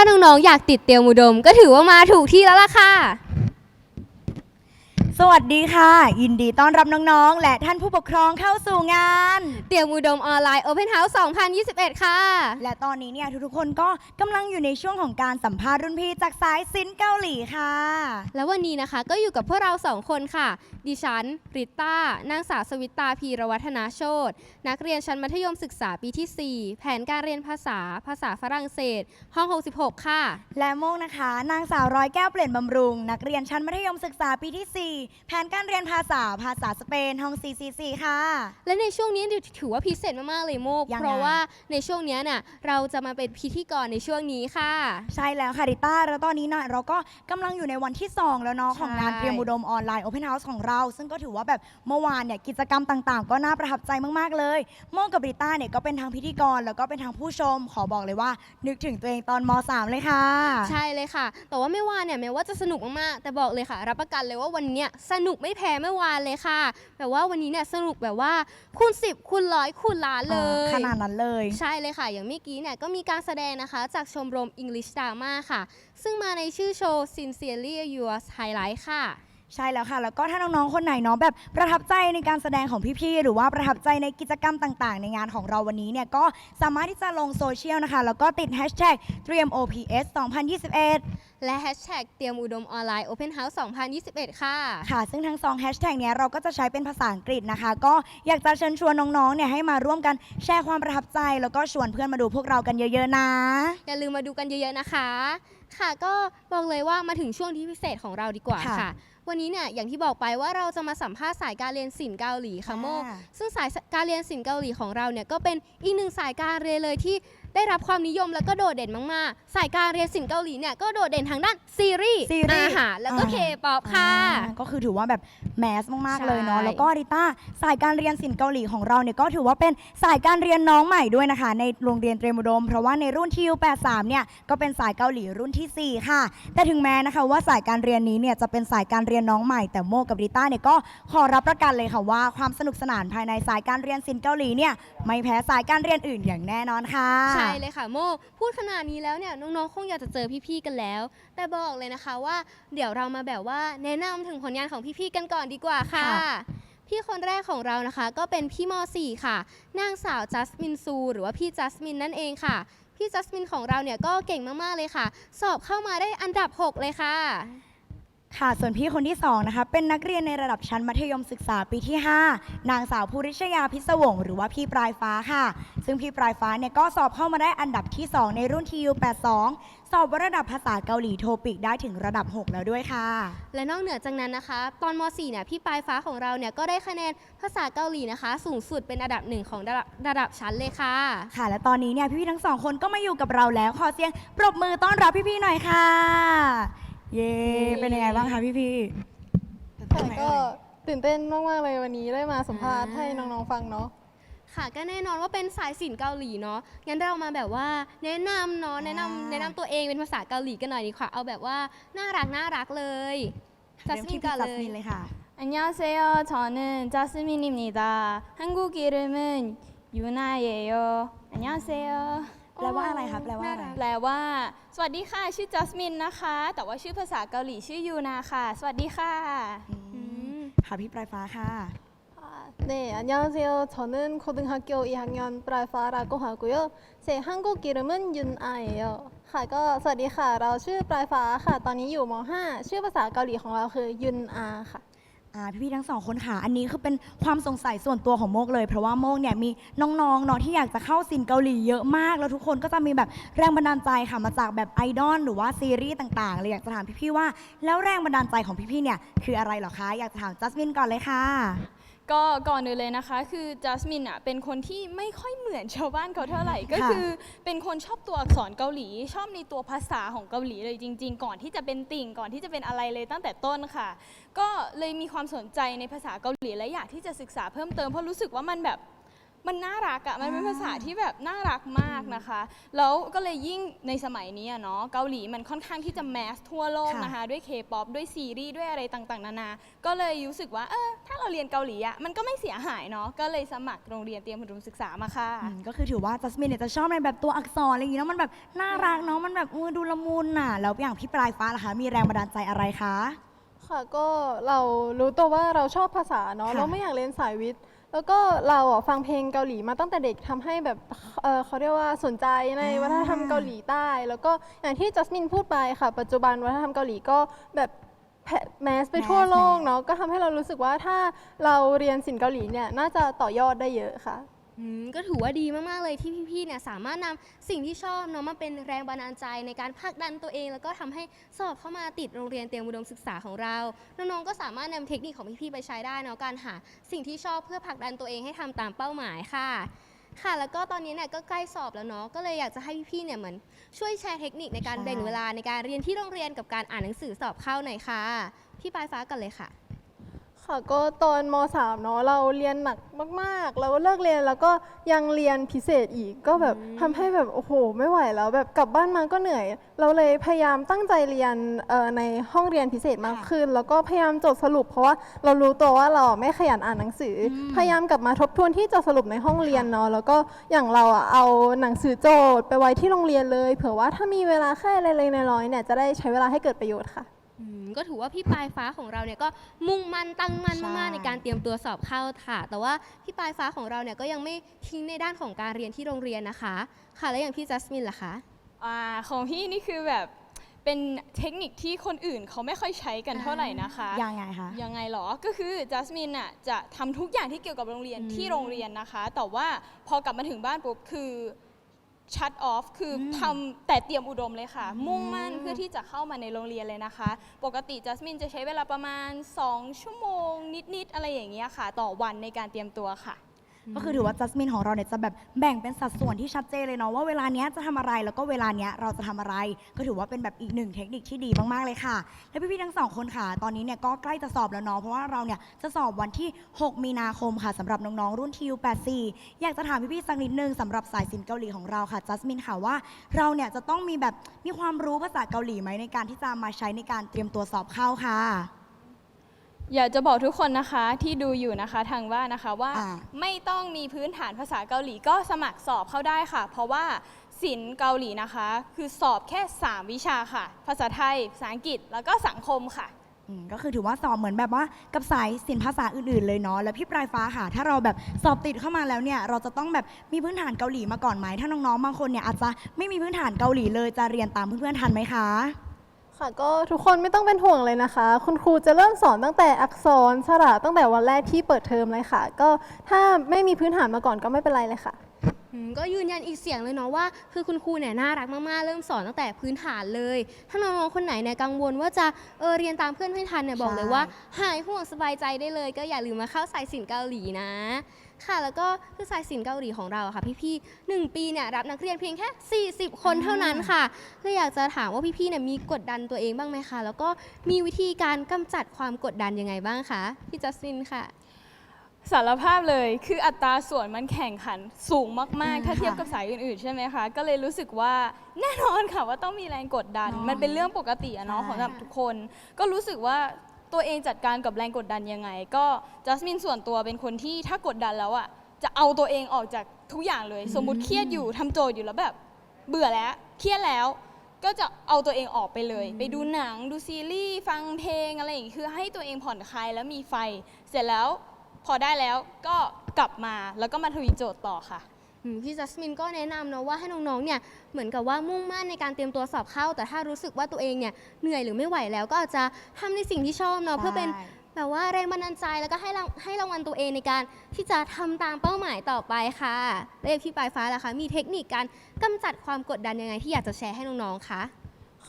ถ้าน้องๆอยากติดเตียมอุดม ก็ถือว่ามาถูกที่แล้วล่ะค่ะ สวัสดีค่ะ ยินดีต้อนรับน้องๆ และท่านผู้ปกครองเข้าสู่งาน เตรียมอุดมออนไลน์ Open House 2021 ค่ะ และตอนนี้เนี่ยทุกๆคนก็กำลังอยู่ในช่วงของการสัมภาษณ์รุ่นพี่จากสายซินเกาหลีค่ะ แล้ววันนี้นะคะก็อยู่กับพวกเราสองคนค่ะ ดิฉันริต้านางสาวสวิตตาพีรวัฒนาโชตนักเรียนชั้นมัธยมศึกษาปีที่ 4 แผนการเรียนภาษาภาษาฝรั่งเศส ห้อง 66 ค่ะ และโมงนะคะ นางสาวร้อยแก้วเปลี่ยนบำรุง นักเรียนชั้นมัธยมศึกษาปีที่ 4แผนการเรียนภาษาภาษาสเปนห้อง CCC ค่ะ และในช่วงนี้ถือว่าพิเศษมาก ๆ เลยโมก ยังไง เพราะว่าในช่วงเนี้ยเนี่ยเราจะมาเป็นพิธีกรในช่วงนี้ค่ะ ใช่แล้วค่ะริต้าแล้วตอนนี้เนะเราก็กำลังอยู่ในวันที่ 2 แล้วเนาะใช่ของงานเตรียมอุดมออนไลน์ Open House ของเรา ซึ่งก็ถือว่าแบบเมื่อวานเนี่ยกิจกรรมต่างๆ ก็น่าประทับใจมากๆเลยโมกับริต้าเนี่ยก็เป็นทางพิธีกรแล้วก็เป็นทางผู้ชม ขอบอกเลยว่า นึกถึงตัวเองตอนม .3 เลยค่ะ ใช่เลยค่ะ แต่ว่าไม่วานเนี่ยแม้ว่าจะสนุกมาก ๆ แต่บอกเลยค่ะ รับประกันเลยว่าวันเนี้ยสนุกไม่แพ้เมื่อวานเลยค่ะ แบบว่าวันนี้เนี่ยสนุกแบบว่าคูณ10คูณร้อยคูณล้านเลยขนาดนั้นเลย ใช่เลยค่ะ อย่างเมื่อกี้เนี่ยก็มีการแสดงนะคะจากชมรม English Drama ค่ะ ซึ่งมาในชื่อโชว์ Sincerely Yours Highlight ค่ะ ใช่แล้วค่ะ แล้วก็ถ้าน้องๆ คนไหนเนาะแบบประทับใจในการแสดงของพี่ๆ หรือว่าประทับใจในกิจกรรมต่างๆ ในงานของเราวันนี้เนี่ยก็สามารถที่จะลงโซเชียลนะคะ แล้วก็ติด hashtag เตรียม OPS 2021 และ Hashtag เตรียมอุดมออนไลน์ Open House 2021 ค่ะ ค่ะ ซึ่งทั้งสองแฮชแท็กเนี้ยเราก็จะใช้เป็นภาษาอังกฤษนะคะ ก็อยากจะเชิญชวนน้องๆ เนี่ยให้มาร่วมกันแชร์ความประทับใจ แล้วก็ชวนเพื่อนมาดูพวกเรากันเยอะ ๆ นะ อย่าลืมมาดูกันเยอะๆนะคะ ค่ะก็บอกเลยว่ามาถึงช่วงที่พิเศษของเราดีกว่าค่ะ ค่ะวันนี้เนี่ยอย่างที่บอกไปว่าเราจะมาสัมภาษณ์สายการเรียนศิลป์เกาหลีค่ะโม อ่า ซึ่งสายการเรียนศิลป์เกาหลีของเราเนี่ยก็เป็นอีกหนึ่งสายการเรียนเลยที่ได้รับความนิยมแล้วก็โดดเด่นมากๆ สายการเรียนศิลป์เกาหลีเนี่ยก็โดดเด่นทางด้านซีรีส์ซีรีส์อาหารแล้วก็อ่า เคป๊อปค่ะ อ่าก็คือถือว่าแบบแมสมากๆเลยเนาะใช่ แล้วก็ริต้าสายการเรียนศิลป์เกาหลีของเราเนี่ยก็ถือว่าเป็นสายการเรียนน้องใหม่ด้วยนะคะ ในโรงเรียนเตรียมอุดม เพราะว่าในรุ่นที่ U83 เนี่ยก็เป็นสายเกาหลีรุ่นทีสี่4ค่ะ แต่ถึงแม้นะคะว่าสายการเรียนนี้เนี่ยจะเป็นสายการเรียนน้องใหม่แต่โมกับริต้าเนี่ยก็ขอรับประกันเลยค่ะว่าความสนุกสนานภายในสายการเรียนศิลป์เกาหลีเนี่ยไม่แพ้สายการเรียนอื่นอย่างแน่นอนค่ะ ใช่เลยค่ะโมพูดขนาดนี้แล้วเนี่ยน้องๆคงอยากจะเจอพี่ๆกันแล้ว แต่บอกเลยนะคะว่า เดี๋ยวเรามาแบบว่าแนะนำถึงผลงานของพี่ๆกันก่อนดีกว่าค่ะ ค่ะพี่คนแรกของเรานะคะ ก็เป็นพี่ม .4 ค่ะ นางสาวจัสมินซู หรือว่าพี่จัสมินนั่นเองค่ะ พี่จัสมินของเราเนี่ยก็เก่งมากๆเลยค่ะ สอบเข้ามาได้อันดับ 6 เลยค่ะ ค่ะ ส่วนพี่คนที่ 2 นะคะ เป็นนักเรียนในระดับชั้นมัธยมศึกษาปีที่ 5 นางสาวภูริชยาพิศวงศ์หรือว่าพี่ปลายฟ้าค่ะ ซึ่งพี่ปลายฟ้าเนี่ยก็สอบเข้ามาได้อันดับที่ 2 ในรุ่น TU82 สอบระดับภาษาเกาหลีโทปิกได้ถึงระดับ 6 แล้วด้วยค่ะ และนอกเหนือจากนั้นนะคะ ตอนม .4 เนี่ยพี่ปลายฟ้าของเราเนี่ยก็ได้คะแนนภาษาเกาหลีนะคะ สูงสุดเป็นอันดับหนึ่งของระดับระดับชั้นเลยค่ะ ค่ะ และตอนนี้เนี่ยพี่ๆทั้งสองคนก็มาอยู่กับเราแล้วขอเสียงปรบมือต้อนรับพี่ๆหน่อยค่ะ เย่เป็นยังไงบ้างคะพี่พี่ค่ก็ตื่นเต้นมากๆเลยวันนี้ได้มาสัมภาษณ์ให้น้องๆฟังเนาะค่ะก็แน่นอนว่าเป็นสายสินเกาหลีเนาะงั้นเรามาแบบว่าแนะนำเนาะแนะนำแนะนำตัวเองเป็นภาษาเกาหลีกันหน่อยดีกว่าเอาแบบว่าน่ารักน่ารักเลยจัสมินก่อนเลยค่ะ안녕하세요저는자스민입니다한국이름은유나예요안녕하세요 แปลว่าอะไรคะ แปลว่าอะไร แปลว่า สวัสดีค่ะ ชื่อจัสมินนะคะ แต่ว่าชื่อภาษาเกาหลีชื่อยูนาค่ะ สวัสดีค่ะ อืมค่ะ พี่ปลายฟ้าค่ะ 아, 네, 안녕하세요. 저는 고등학교 2학년 프라이파라고 하고요. 제 한국 이름은 윤아예요. ค่ะก็สวัสดีค่ะ เราชื่อปลายฟ้าค่ะ ตอนนี้อยู่ม .5 ชื่อภาษาเกาหลีของเราคือยุนอาค่ะ อ่าพี่ๆทั้งสองคนค่ะ อันนี้คือเป็นความสงสัยส่วนตัวของโมกเลย เพราะว่าโมกเนี่ยมีน้องๆเนาะที่อยากจะเข้าซินเกาหลีเยอะมาก แล้วทุกคนก็จะมีแบบแรงบันดาลใจค่ะมาจากแบบไอดอลหรือว่าซีรีส์ต่างๆเลยอยากจะถามพี่ๆว่า แล้วแรงบันดาลใจของพี่ๆเนี่ยคืออะไรเหรอคะ อยากจะถามจัสมินก่อนเลยค่ะ ก็ก่อนอื่นเลยนะคะ คือจัสมินอะเป็นคนที่ไม่ค่อยเหมือนชาวบ้านเขาเท่าไหร่ก็คือ เป็นคนชอบตัวอักษรเกาหลี ชอบในตัวภาษาของเกาหลีเลยจริง ๆ ก่อนที่จะเป็นติ่งก่อนที่จะเป็นอะไรเลยตั้งแต่ต้นค่ะ ก็เลยมีความสนใจในภาษาเกาหลีและอยากที่จะศึกษาเพิ่มเติมเพราะรู้สึกว่ามันแบบ มันน่ารักอะมันเป็นภาษาที่แบบน่ารักมากนะคะ แล้วก็เลยยิ่งในสมัยนี้อะเนาะเกาหลีมันค่อนข้างที่จะแมสทั่วโลกค่ะนะคะ ด้วยเคป๊อปด้วยซีรีส์ด้วยอะไรต่างๆ นานา ก็เลยรู้สึกว่าเออถ้าเราเรียนเกาหลีอะมันก็ไม่เสียหายเนาะก็เลยสมัครโรงเรียนเตรียมอุดมศึกษามาค่ะ อืมก็คือถือว่าจัสมินเนี่ยจะชอบในแบบตัวอักษรอะไรอย่างงี้เนาะมันแบบน่ารักเนาะมันแบบเออดูละมุนน่ะแล้วอย่างพี่ปลายฟ้าล่ะคะมีแรงบันดาลใจอะไรคะ ค่ะก็เรารู้ตัวว่าเราชอบภาษาเนาะค่ะเราไม่อยากเรียนสายวิทย์ แล้วก็เราอะฟังเพลงเกาหลีมาตั้งแต่เด็กทำให้แบบเอ่อเขาเรียกว่าสนใจในอ่าวัฒนธรรมเกาหลีใต้ แล้วก็อย่างที่จัสมินพูดไปค่ะ ปัจจุบันวัฒนธรรมเกาหลีก็แบบแมสไปทั่วโลกเนาะก็ทำให้เรารู้สึกว่าถ้าเราเรียนศิลป์เกาหลีเนี่ยน่าจะต่อยอดได้เยอะค่ะ อืมก็ถือว่าดีมากๆเลยที่พี่ๆเนี่ยสามารถนำสิ่งที่ชอบเนาะมาเป็นแรงบันดาลใจในการผลักดันตัวเอง แล้วก็ทำให้สอบเข้ามาติดโรงเรียนเตรียมอุดมศึกษาของเรา น้องๆก็สามารถนำเทคนิคของพี่ๆไปใช้ได้เนาะการหาสิ่งที่ชอบเพื่อผลักดันตัวเองให้ทำตามเป้าหมายค่ะ ค่ะ แล้วก็ตอนนี้เนี่ยก็ใกล้สอบแล้วเนาะก็เลยอยากจะให้พี่ๆเนี่ยเหมือนช่วยแชร์เทคนิคในการใช่ แบ่งเวลาในการเรียนที่โรงเรียนกับการอ่านหนังสือสอบเข้าหน่อยค่ะ พี่ปลายฟ้ากันเลยค่ะ ค่ะก็ตอนม .3 เนาะเราเรียนหนักมากๆแล้วเลิกเรียนแล้วก็ยังเรียนพิเศษอีกก็แบบอืมทำให้แบบโอ้โห ไม่ไหวแล้วแบบกลับบ้านมาก็เหนื่อย เราเลยพยายามตั้งใจเรียนเอ่อในห้องเรียนพิเศษมากค่ะขึ้น แล้วก็พยายามจดสรุป เพราะว่าเรารู้ตัวว่าเราไม่ขยันอ่านหนังสืออมพยายามกลับมาทบทวนที่จดสรุปในห้องเรียนเนาะแล้วก็อย่างเราอะเอาหนังสือโจทย์ไปไว้ที่โรงเรียนเลย เผื่อว่าถ้ามีเวลาแค่เล็กๆน้อยๆเนี่ยจะได้ใช้เวลาให้เกิดประโยชน์ค่ะ อืมก็ถือว่าพี่ปลายฟ้าของเราเนี่ยก็มุ่งมั่นตั้งมั่นใช่ มากๆในการเตรียมตัวสอบเข้าค่ะ แต่ว่าพี่ปลายฟ้าของเราเนี่ยก็ยังไม่ทิ้งในด้านของการเรียนที่โรงเรียนนะคะ ค่ะแล้วอย่างพี่จัสมินล่ะคะอ่าของพี่นี่คือแบบเป็นเทคนิคที่คนอื่นเขาไม่ค่อยใช้กันเท่าไหร่นะคะ ยังไงคะ ยังไงเหรอ ก็คือจัสมินอะจะทำทุกอย่างที่เกี่ยวกับโรงเรียนอืม ที่โรงเรียนนะคะ แต่ว่าพอกลับมาถึงบ้านปุ๊บคือ ชัดออฟคืออมทำแต่เตรียมอุดมเลยค่ะ มุ่งมั่นเพื่อที่จะเข้ามาในโรงเรียนเลยนะคะ ปกติจัสมินจะใช้เวลาประมาณ 2 ชั่วโมงนิด ๆ อะไรอย่างเงี้ยค่ะ ต่อวันในการเตรียมตัวค่ะ ก็คือถือว่าจัสมินของเราเนี่ยจะแบบแบ่งเป็นสัดส่วนที่ชัดเจนเลยเนาะว่าเวลาเนี้ยจะทำอะไรแล้วก็เวลาเนี้ยเราจะทำอะไร ก็ถือว่าเป็นแบบอีกหนึ่งเทคนิคที่ดีมากๆเลยค่ะ และพี่ๆทั้งสองคนค่ะ ตอนนี้เนี่ยก็ใกล้จะสอบแล้วเนาะเพราะว่าเราเนี่ยจะสอบวันที่ 6 มีนาคมค่ะสำหรับน้องๆรุ่นทิว84อยากจะถามพี่ๆสักนิดนึงสำหรับสายสินเกาหลีของเราค่ะจัสมินค่ะว่าเราเนี่ยจะต้องมีแบบมีความรู้ภาษาเกาหลีไหมในการที่จะมาใช้ในการเตรียมตัวสอบเข้าค่ะ อยากจะบอกทุกคนนะคะที่ดูอยู่นะคะทางบ้านนะคะว่าอ่า ไม่ต้องมีพื้นฐานภาษาเกาหลีก็สมัครสอบเข้าได้ค่ะ เพราะว่าศิลป์เกาหลีนะคะ คือสอบแค่ 3 วิชาค่ะ ภาษาไทย ภาษาอังกฤษแล้วก็สังคมค่ะ อืมก็คือถือว่าสอบเหมือนแบบว่ากับสายศิลปภาษาอื่น ๆ เลยเนาะแล้วพี่ปลายฟ้าค่ะ ถ้าเราแบบสอบติดเข้ามาแล้วเนี่ย เราจะต้องแบบมีพื้นฐานเกาหลีมาก่อนไหมถ้าน้องๆบางคนเนี่ยอาจจะไม่มีพื้นฐานเกาหลีเลยจะเรียนตามเพื่อนๆทันไหมคะ ค่ะก็ทุกคนไม่ต้องเป็นห่วงเลยนะคะ คุณครูจะเริ่มสอนตั้งแต่อักษรสระตั้งแต่วันแรกที่เปิดเทอมเลยค่ะ ก็ถ้าไม่มีพื้นฐานมาก่อนก็ไม่เป็นไรเลยค่ะ อืมก็ยืนยันอีกเสียงเลยเนาะว่าคือคุณครูเนี่ยน่ารักมากๆ เริ่มสอนตั้งแต่พื้นฐานเลย ถ้าน้องๆคนไหนเนี่ยกังวลว่าจะเออเรียนตามเพื่อนไม่ทันเนี่ยบอกเลยว่า หายห่วงสบายใจได้เลย ก็อย่าลืมมาเข้าสายศิลป์เกาหลีนะ ค่ะแล้วก็คือสายศิลป์เกาหลีของเราอะค่ะ พี่ๆหนึ่งปีเนี่ยรับนักเรียนเพียงแค่ 40 คนเท่านั้นค่ะก็อยากจะถามว่าพี่ๆเนี่ยมีกดดันตัวเองบ้างไหมคะแล้วก็มีวิธีการกำจัดความกดดันยังไงบ้างคะพี่จัสตินค่ะ สารภาพเลยคืออัตราส่วนมันแข่งขันสูงมากอืมๆถ้าเทียบค่ะกับสายอื่น ๆ ใช่ไหมคะ ก็เลยรู้สึกว่าแน่นอนค่ะว่าต้องมีแรงกดดันเนาะมันเป็นเรื่องปกติอะเนาะใช่ของสำหรับทุกคน ก็รู้สึกว่าตัวเองจัดการกับแรงกดดันยังไง ก็จัสมินส่วนตัวเป็นคนที่ถ้ากดดันแล้วอะจะเอาตัวเองออกจากทุกอย่างเลย สมมุติเครียดอยู่ทำโจทย์อยู่แล้วแบบ เบื่อแล้ว เครียดแล้วก็จะเอาตัวเองออกไปเลย ไปดูหนังดูซีรีส์ฟังเพลงอะไรอย่างงี้คือให้ตัวเองผ่อนคลายแล้วมีไฟ เสร็จแล้ว พอได้แล้วก็กลับมาแล้วก็มาทวีโจทย์ต่อค่ะ อืมพี่จัสมินก็แนะนำเนาะว่าให้น้องๆ เนี่ยเหมือนกับว่ามุ่งมั่นในการเตรียมตัวสอบเข้า แต่ถ้ารู้สึกว่าตัวเองเนี่ยเหนื่อยหรือไม่ไหวแล้วก็อาจจะทำในสิ่งที่ชอบเนาะเพื่อเป็นใช่แบบว่าแรงบันดาลใจแล้วก็ให้รางให้รางวัลตัวเองในการที่จะทำตามเป้าหมายต่อไปค่ะแล้วอย่างพี่ปลายฟ้าล่ะคะมีเทคนิคการกำจัดความกดดันยังไงที่อยากจะแชร์ให้น้องๆ คะ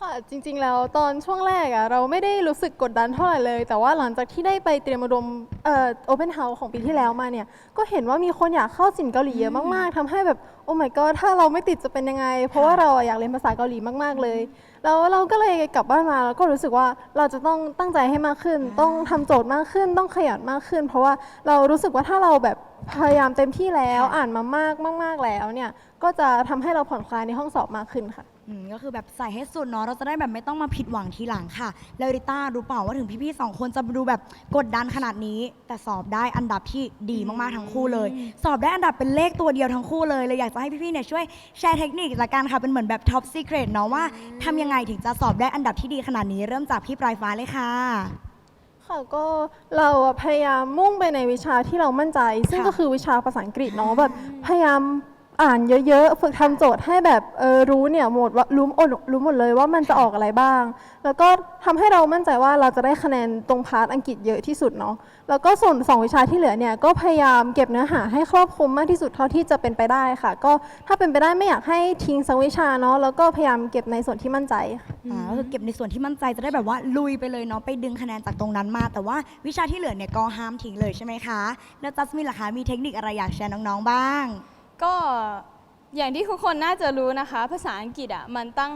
ค่ะจริงๆแล้วตอนช่วงแรกอะเราไม่ได้รู้สึกกดดันเท่าไหร่เลย แต่ว่าหลังจากที่ได้ไปเตรียมอุดมเอ่อโอเพนเฮาส์ของปีที่แล้วมาเนี่ย ก็เห็นว่ามีคนอยากเข้าสินเกาหลีเยอะมากๆทำให้แบบโอ้ my god ถ้าเราไม่ติดจะเป็นยังไง เพราะว่าเราอะอยากเรียนภาษาเกาหลีมากๆเลย แล้วเราก็เลยกลับบ้านมาแล้วก็รู้สึกว่าเราจะต้องตั้งใจให้มากขึ้น ต้องทำโจทย์มากขึ้น ต้องขยันมากขึ้น เพราะว่าเรารู้สึกว่าถ้าเราแบบพยายามเต็มที่แล้วค่ะอ่านมามากมาก ๆแล้วเนี่ยก็จะทำให้เราผ่อนคลายในห้องสอบมากขึ้นค่ะ อืมก็คือแบบใส่ให้สุดเนาะเราจะได้แบบไม่ต้องมาผิดหวังทีหลังค่ะแล้วริต้ารู้เปล่าว่าถึงพี่ๆสองคนจะดูแบบกดดันขนาดนี้ แต่สอบได้อันดับที่ดีมากๆทั้งคู่เลย สอบได้อันดับเป็นเลขตัวเดียวทั้งคู่เลยเลยอยากจะให้พี่ๆเนี่ยช่วยแชร์เทคนิคละกันค่ะเป็นเหมือนแบบท็อปซีเครตเนาะว่าทำยังไงถึงจะสอบได้อันดับที่ดีขนาดนี้ เริ่มจากพี่ปลายฟ้าเลยค่ะ ค่ะก็เราอะพยายามมุ่งไปในวิชาที่เรามั่นใจ ซึ่งค่ะก็คือวิชาภาษาอังกฤษเนาะแบบพยายาม อ่านเยอะๆ ฝึกทำโจทย์ให้แบบเออรู้เนี่ยหมดว่ารู้หมดรู้หมดเลยว่ามันจะออกอะไรบ้าง แล้วก็ทำให้เรามั่นใจว่าเราจะได้คะแนนตรงพาร์ทอังกฤษเยอะที่สุดเนาะแล้วก็ส่วนสองวิชาที่เหลือเนี่ยก็พยายามเก็บเนื้อหาให้ครอบคลุมมากที่สุดเท่าที่จะเป็นไปได้ค่ะ ก็ถ้าเป็นไปได้ไม่อยากให้ทิ้งสักวิชาเนาะแล้วก็พยายามเก็บในส่วนที่มั่นใจค่ะอ่าก็คือเก็บในส่วนที่มั่นใจจะได้แบบว่าลุยไปเลยเนาะไปดึงคะแนนจากตรงนั้นมา แต่ว่าวิชาที่เหลือเนี่ยก็ห้ามทิ้งเลยใช่ไหมคะ แล้วจัสมินล่ะคะมีเทคนิคอะไรอยากแชร์น้องๆบ้าง ก็อย่างที่ทุกคนน่าจะรู้นะคะ ภาษาอังกฤษอะมันตั้ง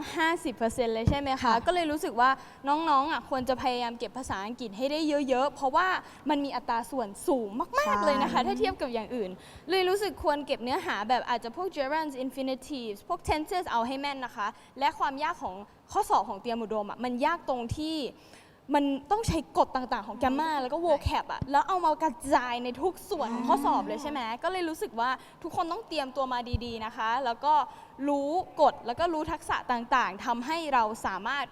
50%เลยใช่ไหมคะค่ะก็เลยรู้สึกว่าน้องๆอะควรจะพยายามเก็บภาษาอังกฤษให้ได้เยอะๆ เพราะว่ามันมีอัตราส่วนสูงมากๆเลยนะคะ ถ้าเทียบกับอย่างอื่น เลยรู้สึกควรเก็บเนื้อหาแบบอาจจะพวก gerunds infinitives พวก tenses เอาให้แม่นนะคะ และความยากของข้อสอบของเตรียมอุดมอะมันยากตรงที่ มันต้องใช้กฎต่างๆ ของแกมมาแล้วก็ vocab อะแล้วเอามากระจายในทุกส่วนของข้อสอบเลยใช่ไหมก็เลยรู้สึกว่าทุกคนต้องเตรียมตัวมาดีๆนะคะ แล้วก็รู้กฎแล้วก็รู้ทักษะต่างๆทำให้เราสามารถ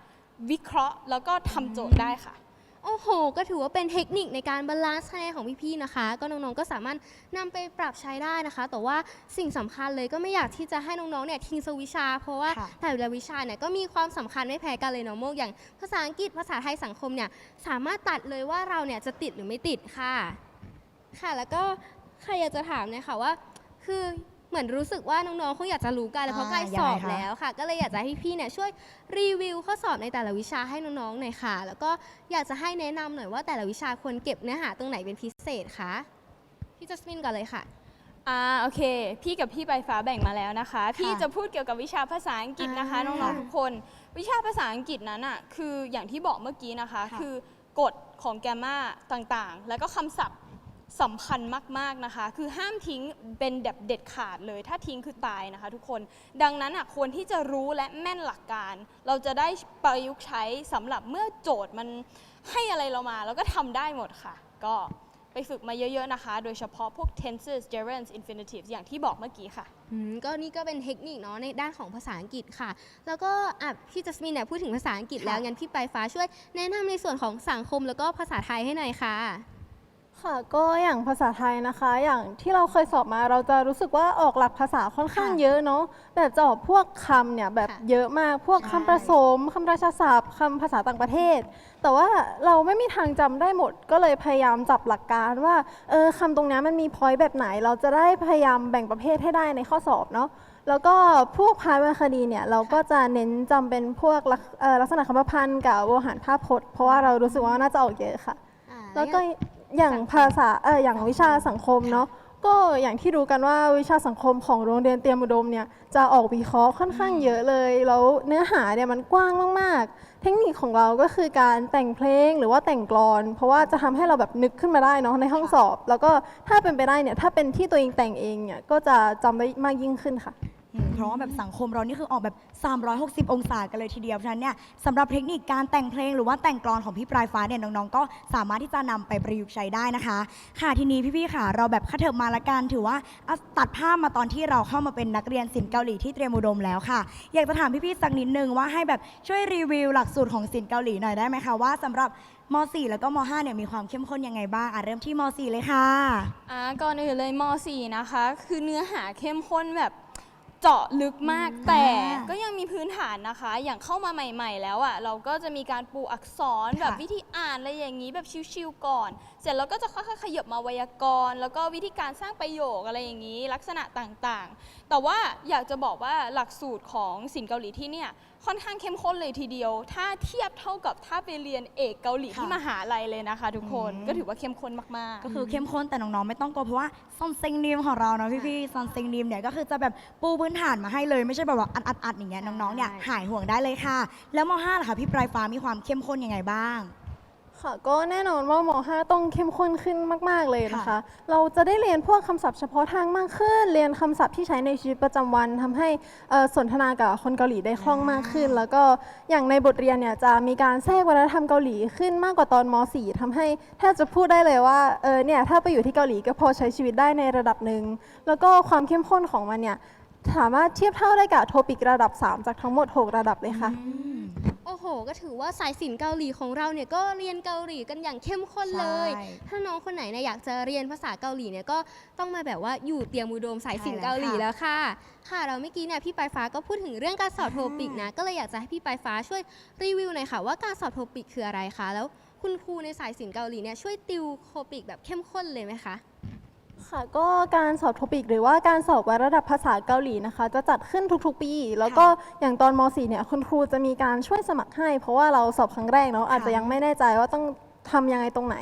วิเคราะห์แล้วก็ทำโจทย์ได้ค่ะ โอ้โห ก็ถือว่าเป็นเทคนิคในการบาลานซ์คะแนนของพี่ๆนะคะ ก็น้องๆก็สามารถนำไปปรับใช้ได้นะคะ แต่ว่าสิ่งสำคัญเลยก็ไม่อยากที่จะให้น้องๆเนี่ยทิ้งสกวิชา เพราะว่าค่ะ แต่ละวิชาเนี่ยก็มีความสำคัญไม่แพ้กันเลยเนาะโมกอย่างภาษาอังกฤษภาษาไทยสังคมเนี่ยสามารถตัดเลยว่าเราเนี่ยจะติดหรือไม่ติดค่ะ ค่ะแล้วก็ใครอยากจะถามเนี่ยค่ะว่า คือ เหมือนรู้สึกว่าน้องๆคงอยากจะรู้กันเลยเพราะใกล้อ่าสอบยังไงคะแล้วค่ะ ก็เลยอยากจะให้พี่เนี่ยช่วยรีวิวข้อสอบในแต่ละวิชาให้น้องๆหน่อยค่ะ แล้วก็อยากจะให้แนะนำหน่อยว่าแต่ละวิชาควรเก็บเนื้อหาตรงไหนเป็นพิเศษคะพี่จัสมินก่อนเลยค่ะ อ่าโอเค พี่กับพี่ใบฟ้าแบ่งมาแล้วนะคะ พี่จะพูดเกี่ยวกับวิชาภาษาอังกฤษนะคะอ่าน้องๆทุกคน วิชาภาษาอังกฤษนั้นอะคืออย่างที่บอกเมื่อกี้นะคะค่ะคือกฎของแกมมาต่างๆ แล้วก็คำศัพท์ สำคัญมากๆนะคะ คือห้ามทิ้งเป็นแบบเด็ดขาดเลย ถ้าทิ้งคือตายนะคะทุกคน ดังนั้นอะควรที่จะรู้และแม่นหลักการ เราจะได้ประยุกต์ใช้สำหรับเมื่อโจทย์มันให้อะไรเรามา แล้วก็ทำได้หมดค่ะ ก็ไปฝึกมาเยอะ ๆ นะคะ โดยเฉพาะพวก tenses gerunds infinitives อย่างที่บอกเมื่อกี้ค่ะ อืมก็นี่ก็เป็นเทคนิคเนาะในด้านของภาษาอังกฤษค่ะ แล้วก็อะพี่จัสมินเนี่ยพูดถึงภาษาอังกฤษแล้วค่ะงั้นพี่ปลายฟ้าช่วยแนะนำในส่วนของสังคมแล้วก็ภาษาไทยให้หน่อยค่ะ ค่ะก็อย่างภาษาไทยนะคะ อย่างที่เราเคยสอบมาเราจะรู้สึกว่าออกหลักภาษาค่อนข้างค่ะเยอะเนาะแบบจะออกพวกคำเนี่ยแบบค่ะเยอะมากพวกใช่ คำผสมคำราชาศัพท์คำภาษาต่างประเทศ แต่ว่าเราไม่มีทางจำได้หมด ก็เลยพยายามจับหลักการว่าเออคำตรงเนี้ยมันมีพอยต์แบบไหน เราจะได้พยายามแบ่งประเภทให้ได้ในข้อสอบเนาะแล้วก็พวกพายวรรณคดีเนี่ยเราก็จะเน้นจำเป็นพวกลักเอ่อลักษณะคำประพันธ์กับโวหารภาพพจน์เพราะว่าเรารู้สึกว่าน่าจะออกเยอะค่ะ อ่าแล้วก็ อย่างอย่างสังคมภาษาเอออย่างวิชาสังคมเนาะก็อย่างที่รู้กันว่าวิชาสังคมของโรงเรียนเตรียมอุดมเนี่ยจะออกวิเคราะห์ค่อนข้างเยอะเลย แล้วเนื้อหาเนี่ยมันกว้างมากๆ เทคนิคของเราก็คือการแต่งเพลงหรือว่าแต่งกลอน เพราะว่าจะทำให้เราแบบนึกขึ้นมาได้เนาะในห้องสอบ แล้วก็ถ้าเป็นไปได้เนี่ยถ้าเป็นที่ตัวเองแต่งเองเนี่ยก็จะจำได้มากยิ่งขึ้นค่ะ อืมเพราะว่าแบบสังคมเรานี่คือออกแบบ 360 องศากันเลยทีเดียว เพราะฉะนั้นเนี่ยสำหรับเทคนิคการแต่งเพลงหรือว่าแต่งกลอนของพี่ปลายฟ้าเนี่ยน้องๆ ก็สามารถที่จะนำไปประยุกต์ใช้ได้นะคะ ค่ะทีนี้พี่ๆค่ะ เราแบบคัดเถิบมาละกันถือว่าเอาตัดภาพมาตอนที่เราเข้ามาเป็นนักเรียนศิลป์เกาหลีที่เตรียมอุดมแล้วค่ะ อยากจะถามพี่ๆสักนิดนึงว่าให้แบบช่วยรีวิวหลักสูตรของศิลป์เกาหลีหน่อยได้ไหมคะว่าสำหรับม .4 แล้วก็ม .5 เนี่ยมีความเข้มข้นยังไงบ้างอะเริ่มที่ม .4 เลยค่ะ อ่าก่อนอื่นเลยม .4 นะคะ คือเนื้อหาเข้มข้นแบบ เจาะลึกมากแต่ก็ยังมีพื้นฐานนะคะ อย่างเข้ามาใหม่ ๆ แล้วอะ่ะเราก็จะมีการปูอักษรแบบค่ะวิธีอ่านอะไรอย่างนี้แบบชิวๆก่อน เสร็จแล้วก็จะค่อยๆขยับมาไวยากรณ์ แล้วก็วิธีการสร้างประโยคอะไรอย่างนี้ ลักษณะต่างๆ แต่ว่าอยากจะบอกว่าหลักสูตรของศิลป์เกาหลีที่เนี่ยค่อนข้างเข้มข้นเลยทีเดียว ถ้าเทียบเท่ากับถ้าไปเรียนเอกเกาหลีค่ะที่มหาลัยเลยนะคะ ทุกคน อืม ก็ถือว่าเข้มข้นมากๆก็คือเข้มข้นแต่น้องๆไม่ต้องกลัวเพราะว่าซอนเซงนิมของเราเนาะพี่ๆซอนเซงนิมเนี่ยก็คือจะแบบปูพื้นฐานมาให้เลยไม่ใช่แบบว่าอัดๆๆอย่างเงี้ยน้องๆเนี่ยหายห่วงได้เลยค่ะ แล้วม .5 ล่ะคะพี่ปลายฟ้ามีความเข้มข้นยังไงบ้าง ค่ะ ก็แน่นอนว่าม 5 ต้องเข้มข้นขึ้นมาก ๆ เลยนะคะ ค่ะ เราจะได้เรียนพวกคำศัพท์เฉพาะทางมากขึ้น เรียนคำศัพท์ที่ใช้ในชีวิตประจำวันทำให้เอ่อสนทนากับคนเกาหลีได้คล่องมากขึ้น แล้วก็อย่างในบทเรียนเนี่ยจะมีการแทรกวัฒนธรรมเกาหลีขึ้นมากกว่าตอนม .4 ทำให้แทบจะพูดได้เลยว่าเออเนี่ยถ้าไปอยู่ที่เกาหลีก็พอใช้ชีวิตได้ในระดับหนึ่งแล้วก็ความเข้มข้นของมันเนี่ยสามารถเทียบเท่าได้กับโทปิกระดับ 3 จากทั้งหมด 6 ระดับเลยค่ะ โอ้โห ก็ถือว่าสายศิลป์เกาหลีของเราเนี่ยก็เรียนเกาหลีกันอย่างเข้มข้นเลย ใช่ถ้าน้องคนไหนเนี่ยอยากจะเรียนภาษาเกาหลีเนี่ยก็ต้องมาแบบว่าอยู่เตรียมอุดมสายศิลป์ใช่แล้วเกาหลีค่ะแล้วค่ะ ค่ะ เราเมื่อกี้เนี่ยพี่ปลายฟ้าก็พูดถึงเรื่องการสอบโทปิกนะ ก็เลยอยากจะให้พี่ปลายฟ้าช่วยรีวิวหน่อยค่ะว่าการสอบโทปิกคืออะไรคะ แล้วคุณครูในสายศิลป์เกาหลีเนี่ยช่วยติวโทปิกแบบเข้มข้นเลยไหมคะ ค่ะก็การสอบโทปิกหรือว่าการสอบวัดระดับภาษาเกาหลีนะคะ จะจัดขึ้นทุกๆปี แล้วก็อย่างตอนม .4 เนี่ยคุณครูจะมีการช่วยสมัครให้ เพราะว่าเราสอบครั้งแรกเนาะอาจจะยังไม่แน่ใจว่าต้องทำยังไงตรงไหน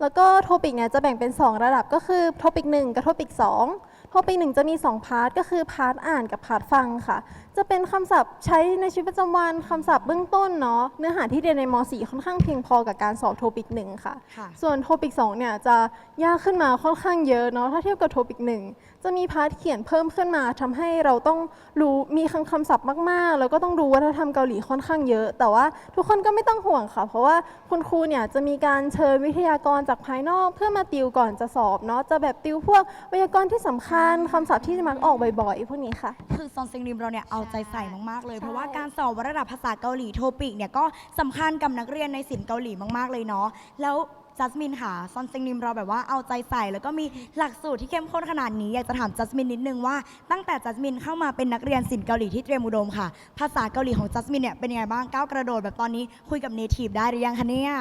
แล้วก็โทปิกเนี่ยจะแบ่งเป็น 2 ระดับก็คือโทปิก1กับโทปิก2 โทปิก1จะมี 2 พาร์ทก็คือพาร์ทอ่านกับพาร์ทฟังค่ะ จะเป็นคำศัพท์ใช้ในชีวิตประจำวันคำศัพท์เบื้องต้นเนาะเนื้อหาที่เรียนในม .4 ค่อนข้างเพียงพอกับการสอบโทปิก1ค่ะค่ะ ส่วนโทปิก2เนี่ยจะยากขึ้นมาค่อนข้างเยอะเนาะถ้าเทียบกับโทปิก1จะมีพาร์ทเขียนเพิ่มขึ้นมาทำให้เราต้องรู้มีคำคำศัพท์มากๆ แล้วก็ต้องรู้วัฒนธรรมเกาหลีค่อนข้างเยอะ แต่ว่าทุกคนก็ไม่ต้องห่วงค่ะ เพราะว่าคุณครูเนี่ยจะมีการเชิญวิทยากรจากภายนอก เพื่อมาติวก่อนจะสอบเนาะจะแบบติวพวกไวยากรณ์ที่สำคัญคำศัพท์ที่มักออกบ่อยๆพวกนี้ค่ะ คือซอนเซงนิมเราเนี่ยเอาใจใส่มากๆ เลยใช่เพราะว่าการสอบวัดระดับภาษาเกาหลีโทปิกเนี่ยก็สำคัญกับนักเรียนในศิลป์เกาหลีมากๆเลยเนาะแล้ว จัสมินค่ะซอนเซงนิมเราแบบว่าเอาใจใส่ แล้วก็มีหลักสูตรที่เข้มข้นขนาดนี้อยากจะถามจัสมินนิดนึงว่าตั้งแต่จัสมินเข้ามาเป็นนักเรียนศิลป์เกาหลีที่เตรียมอุดมค่ะ ภาษาเกาหลีของจัสมินเนี่ยเป็นยังไงบ้างก้าวกระโดดแบบตอนนี้คุยกับเนทีฟได้หรือยังคะเนี่ย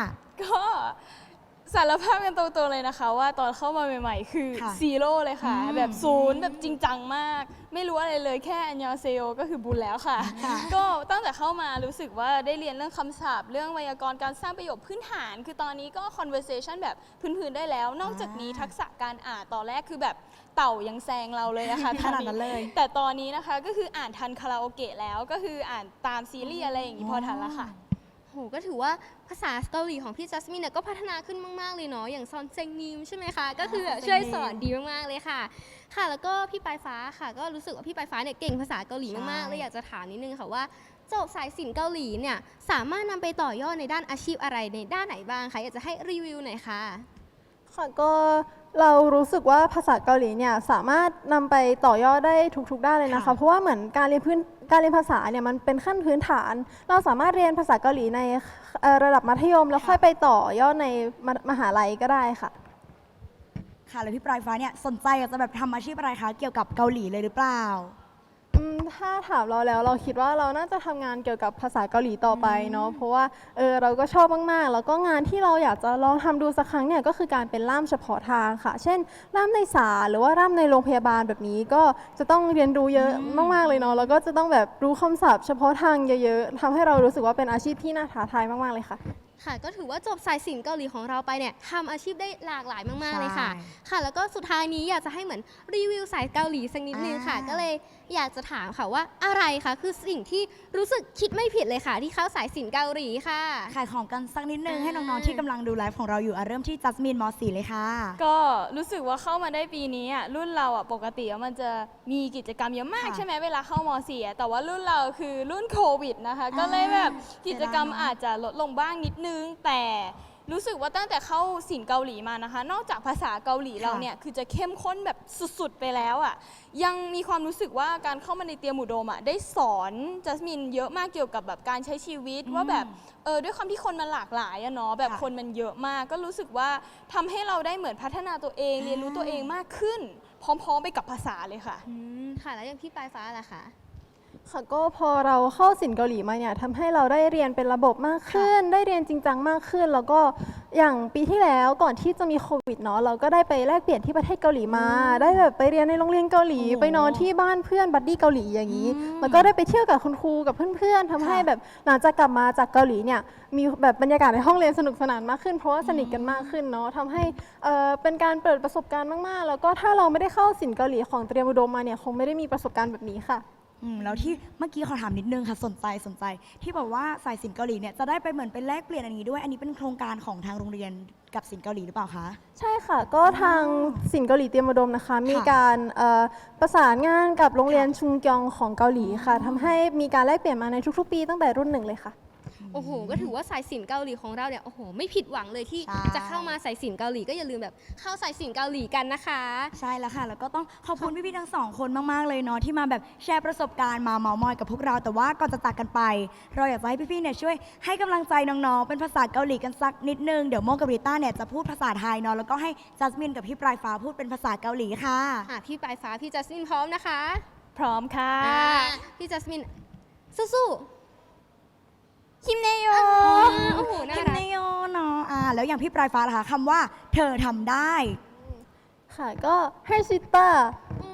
ก็ สารภาพกันตรงๆเลยนะคะ ว่าตอนเข้ามาใหม่ ๆ คือค่ะซีโร่เลยค่ะ อืมแบบศูนย์แบบจริงจังมาก ไม่รู้อะไรเลยแค่อันยอเซโอก็คือบุญแล้วค่ะ ค่ะ ก็ตั้งแต่เข้ามารู้สึกว่าได้เรียนเรื่องคำศัพท์เรื่องไวยากรณ์การสร้างประโยคพื้นฐาน คือตอนนี้ก็ conversation แบบพื้นๆได้แล้ว นอกจากนี้อ่าทักษะการอ่านตอนแรกคือแบบเต่ายังแซงเราเลยอะค่ะขนาดนั้นเลย แต่ตอนนี้นะคะก็คืออ่านทันคาราโอเกะแล้วก็คืออ่านตามซีรีส์อะไรอย่างนี้พอทันแล้วค่ะโหก็ถือว่าภาษาเกาหลีของพี่จัสมินเนี่ยก็พัฒนาขึ้นมาก ๆ เลยเนาะอย่างซอนเซงนิมใช่ไหมคะ ก็คือแบบซอนเซงนิมช่วยสอนดีมาก ๆ เลยค่ะ ค่ะ แล้วก็พี่ปลายฟ้าค่ะ ก็รู้สึกว่าพี่ปลายฟ้าเนี่ยเก่งภาษาเกาหลีมาก ๆ เลยอยากจะถามนิดนึงค่ะว่าจบสายศิลป์เกาหลีเนี่ยสามารถนำไปต่อยอดในด้านอาชีพอะไรในด้านไหนบ้างคะอยากจะให้รีวิวหน่อยค่ะ ค่ะก็เรารู้สึกว่าภาษาเกาหลีเนี่ยสามารถนำไปต่อยอดได้ทุกๆด้านเลยนะคะ ค่ะเพราะว่าเหมือนการเรียนพื้น การเรียนภาษาเนี่ยมันเป็นขั้นพื้นฐาน เราสามารถเรียนภาษาเกาหลีในระดับมัธยม แล้วค่อยไปต่อยอดในมมหาลัยก็ได้ค่ะ ค่ะแล้วพี่ปลายฟ้าเนี่ยสนใจอยากจะแบบทำอาชีพอะไรคะเกี่ยวกับเกาหลีเลยหรือเปล่า อืมถ้าถามเราแล้วเราคิดว่าเราน่าจะทำงานเกี่ยวกับภาษาเกาหลีต่อไปเนาะเพราะว่าเออเราก็ชอบมากๆ แล้วก็งานที่เราอยากจะลองทำดูสักครั้งเนี่ยก็คือการเป็นล่ามเฉพาะทางค่ะ เช่นล่ามในศาลหรือว่าล่ามในโรงพยาบาลแบบนี้ก็จะต้องเรียนรู้เยอะมากๆเลยเนาะแล้วก็จะต้องแบบรู้คำศัพท์เฉพาะทางเยอะๆทำให้เรารู้สึกว่าเป็นอาชีพที่น่าท้าทายมากๆเลยค่ะ ค่ะ ก็ถือว่าจบสายศิลป์เกาหลีของเราไปเนี่ยทำอาชีพได้หลากหลายมากๆเลยค่ะ ใช่ ค่ะ แล้วก็สุดท้ายนี้อยากจะให้เหมือนรีวิวสายเกาหลีสักนิดนึงค่ะ อ่า ก็เลย อยากจะถามค่ะว่าอะไรคะคือสิ่งที่รู้สึกคิดไม่ผิดเลยค่ะ ที่เข้าสายศิลป์เกาหลีค่ะ ขายของกันสักนิดนึงอ่าให้น้อง ๆ ที่กำลังดูไลฟ์ของเราอยู่อะเริ่มที่จัสมินม .4 เลยค่ะ ก็รู้สึกว่าเข้ามาได้ปีนี้อะรุ่นเราอะปกติอะมันจะมีกิจกรรมเยอะมากค่ะใช่ไหมเวลาเข้ามสี่อะแต่ว่ารุ่นเราคือรุ่นโควิดนะคะ ก็เลยแบบกิจกรรมเสียดายเนอะอาจจะลดลงบ้างนิดนึง แต่ รู้สึกว่าตั้งแต่เข้าสินเกาหลีมานะคะ นอกจากภาษาเกาหลีเราเนี่ยคือจะเข้มข้นแบบสุดๆไปแล้วอะยังมีความรู้สึกว่าการเข้ามาในเตรียมอุดมอะได้สอนจัสมินเยอะมากเกี่ยวกับแบบการใช้ชีวิตว่าแบบเออด้วยความที่คนมันหลากหลายอะเนาะแบบค่ะคนมันเยอะมาก ก็รู้สึกว่าทำให้เราได้เหมือนพัฒนาตัวเองอ่าเรียนรู้ตัวเองมากขึ้น พร้อม ๆ ไปกับภาษาเลยค่ะอืมค่ะแล้วอย่างพี่ปลายฟ้าล่ะคะ ค่ะก็พอเราเข้าสินเกาหลีมาเนี่ยทำให้เราได้เรียนเป็นระบบมากขึ้น ได้เรียนจริงจังมากขึ้น แล้วก็อย่างปีที่แล้วก่อนที่จะมีโควิดเนาะเราก็ได้ไปแลกเปลี่ยนที่ประเทศเกาหลีมา ได้แบบไปเรียนในโรงเรียนเกาหลีโอ้โหไปนอนที่บ้านเพื่อนบัดดี้เกาหลีอย่างนี้อืมแล้วก็ได้ไปเที่ยวกับคุณครูกับเพื่อนๆทำให้ค่ะแบบหลังจากกลับมาจากเกาหลีเนี่ยมีแบบบรรยากาศในห้องเรียนสนุกสนานมากขึ้น เพราะว่าสนิทกันมากขึ้นเนาะทำให้เอ่อเป็นการเปิดประสบการณ์มากๆ แล้วก็ถ้าเราไม่ได้เข้าสินเกาหลีของเตรียมอุดมมาเนี่ยคงไม่ได้มีประสบการณ์แบบนี้ค่ะ อืมแล้วที่เมื่อกี้ขอถามนิดนึงค่ะสนใจสนใจ ที่บอกว่าสายสินเกาหลีเนี่ยจะได้ไปเหมือนเป็นแลกเปลี่ยนอันนี้ด้วย อันนี้เป็นโครงการของทางโรงเรียนกับสินเกาหลีหรือเปล่าคะ ใช่ค่ะ ก็ทางสินเกาหลีเตรียมอุดมนะคะ มีการเอ่อประสานงานกับโรงเรียนชุงกยองของเกาหลีค่ะทำให้มีการแลกเปลี่ยนมาในทุกๆ ปีตั้งแต่รุ่นหนึ่งเลยค่ะโอ้โห ก็ถือว่าสายสินเกาหลีของเราเนี่ยโอ้โหไม่ผิดหวังเลยที่ใช่ จะเข้ามาสายสินเกาหลีก็อย่าลืมแบบเข้าสายสินเกาหลีกันนะคะ ใช่แล้วค่ะ แล้วก็ต้องขอบคุณพี่ๆทั้งสองคนมากๆเลยเนาะที่มาแบบแชร์ประสบการณ์มาเมามอยกับพวกเราแต่ว่าก่อนจะจากกันไป เราอยากจะให้พี่ๆเนี่ยช่วยให้กำลังใจน้องๆ เป็นภาษาเกาหลีกันสักนิดนึง เดี๋ยวโมกับริต้าเนี่ยจะพูดภาษาไทยเนาะแล้วก็ให้จัสมินกับพี่ปลายฟ้าพูดเป็นภาษาเกาหลีค่ะ อะพี่ปลายฟ้าพี่จัสมินพร้อมนะคะพร้อมค่ะ อ่าพี่จัสมินสู้ คิมเนโยๆโอ้โหน่าคิมรัเนกโยเนาะอ่าแล้วอย่างพี่ปลายฟ้าล่ะคะคำว่า เธอทำได้ ค่ะก็ให้ซิตา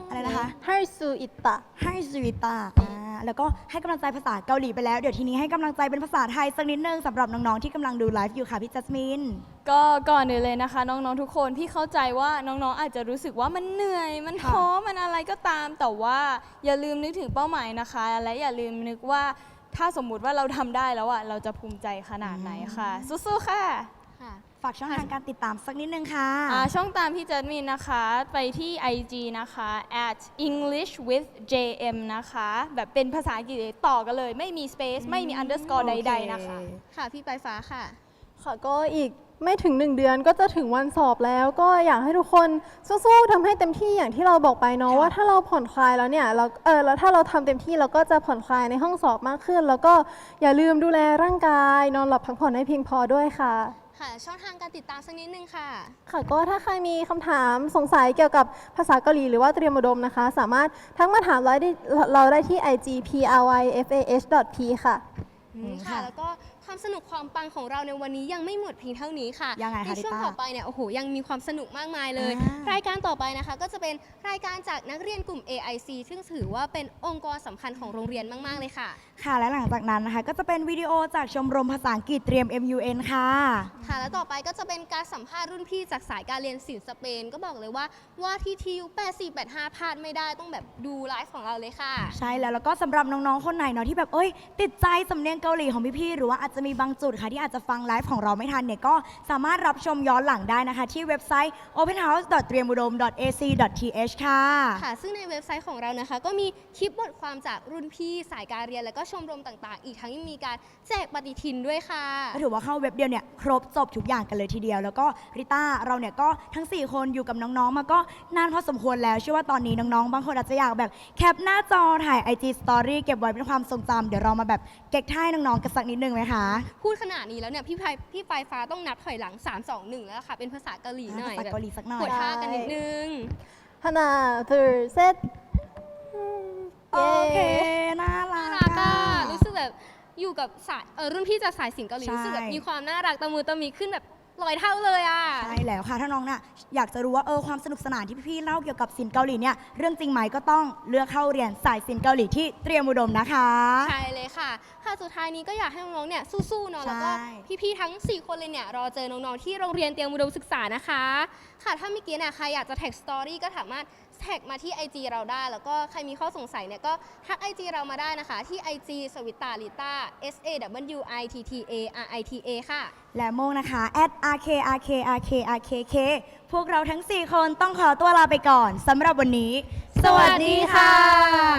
อะไรนะคะให้ซูอิตะให้สวิตาอ่าแล้วก็ให้กำลังใจภาษาเกาหลีไปแล้ว เดี๋ยวทีนี้ให้กำลังใจเป็นภาษาไทยสักนิดนึงสำหรับน้องๆที่กำลังดูไลฟ์อยู่ค่ะพี่จัสมิน ก็ก่อนอื่นเลยนะคะ น้องๆทุกคนพี่เข้าใจว่าน้องๆอาจจะรู้สึกว่ามันเหนื่อย มันค่ะท้อมันอะไรก็ตาม แต่ว่าอย่าลืมนึกถึงเป้าหมายนะคะ และอย่าลืมนึกว่า ถ้าสมมุติว่าเราทำได้แล้วอะเราจะภูมิใจขนาดไหนค่ะ สู้ๆ ค่ะค่ะ ฝากช่องทางการติดตามสักนิดนึงค่ะ อ่าช่องตามพี่เจนมินนะคะ ไปที่ IG นะคะ at English with JM นะคะ แบบเป็นภาษาอังกฤษต่อกันเลย ไม่มี space ไม่มี underscore ใด ๆ นะคะ ค่ะ พี่ปลายฟ้าค่ะ ค่ะก็อีก ไม่ถึง 1 เดือนก็จะถึงวันสอบแล้ว ก็อยากให้ทุกคนสู้ๆทำให้เต็มที่อย่างที่เราบอกไปเนาะค่ะว่าถ้าเราผ่อนคลายแล้วเนี่ยเราเออแล้วถ้าเราทำเต็มที่เราก็จะผ่อนคลายในห้องสอบมากขึ้น แล้วก็อย่าลืมดูแลร่างกาย นอนหลับพักผ่อนให้เพียงพอด้วยค่ะ ค่ะ ช่องทางการติดตามสักนิดนึงค่ะ ค่ะก็ถ้าใครมีคำถามสงสัยเกี่ยวกับภาษาเกาหลีหรือว่าเตรียมอุดมนะคะ สามารถทักมาถามเราได้เราได้ที่ ig pryfah p ค่ะอืมอืมค่ะ ค่ะ แล้วก็ ความสนุกความปังของเราในวันนี้ยังไม่หมดเพียงเท่านี้ค่ะยังไงคะในช่วงริต้าต่อไปเนี่ยโอ้โหยังมีความสนุกมากมายเลย อ่าร รายการต่อไปนะคะก็จะเป็นรายการจากนักเรียนกลุ่ม AIC ซึ่งถือว่าเป็นองค์กรสำคัญของโรงเรียนมาก ๆ เลยค่ะ ค่ะและหลังจากนั้นนะคะ ก็จะเป็นวิดีโอจากชมรมภาษาอังกฤษเตรียม MUN ค่ะ ค่ะแล้วต่อไปก็จะเป็นการสัมภาษณ์รุ่นพี่จากสายการเรียนศิลป์สเปน ก็บอกเลยว่าว่าที่ทิว8485พลาดไม่ได้ต้องแบบดูไลฟ์ของเราเลยค่ะ ใช่แล้วแล้วก็สำหรับน้องๆ คนไหนเนาะที่แบบเอ้ย ติดใจสำเนียงเกาหลีของพี่ๆหรือว่าอาจจะมีบางจุดค่ะที่อาจจะฟังไลฟ์ของเราไม่ทันเนี่ยก็สามารถรับชมย้อนหลังได้นะคะ ที่เว็บไซต์ openhouse.triamudom.ac.th ค่ะ ค่ะ ซึ่งในเว็บไซต์ของเรานะคะ ก็มีคลิปบทความจากรุ่นพี่สายการเรียน และก็ชมรมต่างๆ อีกทั้งยังมีการแจกปฏิทินด้วยค่ะ ก็ถือว่าเข้าเว็บเดียวเนี่ยครบจบทุกอย่างกันเลยทีเดียว แล้วก็ริต้าเราเนี่ยก็ทั้ง 4 คนอยู่กับน้องๆ มาก็นานพอสมควรแล้วเชื่อว่าตอนนี้น้องๆ บางคนอาจจะอยากแบบแคปหน้าจอถ่าย IG Story เก็บไว้เป็นความทรงจำเดี๋ยวเรามาแบบเก๊กท่ายน้องๆกันสักนิดนึงไหมคพูดขนาดนี้แล้วเนี่ยพี่พายพี่ปลายฟ้าต้องนับถอยหลัง 3 2 1 แล้วค่ะ เป็นภาษาเกาหลีหน่อย ภาษาเกาหลีสักหน่อย ปวดท่ากันนิดนึง 하나, 둘, 셋. โอเค น่ารั น่าก รักอ่ะ อะ รู้สึกแบบอยู่กับสายเออรุ่นพี่จากสายสิงเกาหลี ใช่ รู้สึกแบบมีความน่ารักตะมูตะมีขึ้นแบบ ลอยเท่าเลยอะ ใช่แล้วค่ะ ถ้าน้องน่ะอยากจะรู้ว่าเออความสนุกสนานที่พี่ๆเล่าเกี่ยวกับสินเกาหลีเนี่ยเรื่องจริงไหมก็ต้องเลือกเข้าเรียนสายสินเกาหลีที่เตรียมอุดมนะคะ ใช่เลยค่ะ ค่ะสุดท้ายนี้ก็อยากให้น้องๆเนี่ยสู้ๆเนาะแล้วก็ใช่ พี่ๆทั้ง 4 คนเลยเนี่ยรอเจอน้องๆที่โรงเรียนเตรียมอุดมศึกษานะคะ ค่ะถ้าเมื่อกี้เนี่ยใครอยากจะแท็กสตอรี่ก็สามารถ แท็กมาที่ IG เราได้ แล้วก็ใครมีข้อสงสัยเนี่ยก็ทัก IG เรามาได้นะคะ ที่ IG สวิตาลิต้า S A W I T T A R I T A ค่ะ และโมงนะคะ at rk rk rk rk k พวกเราทั้ง 4 คนต้องขอตัวลาไปก่อนสำหรับวันนี้ สวัสดีค่ะ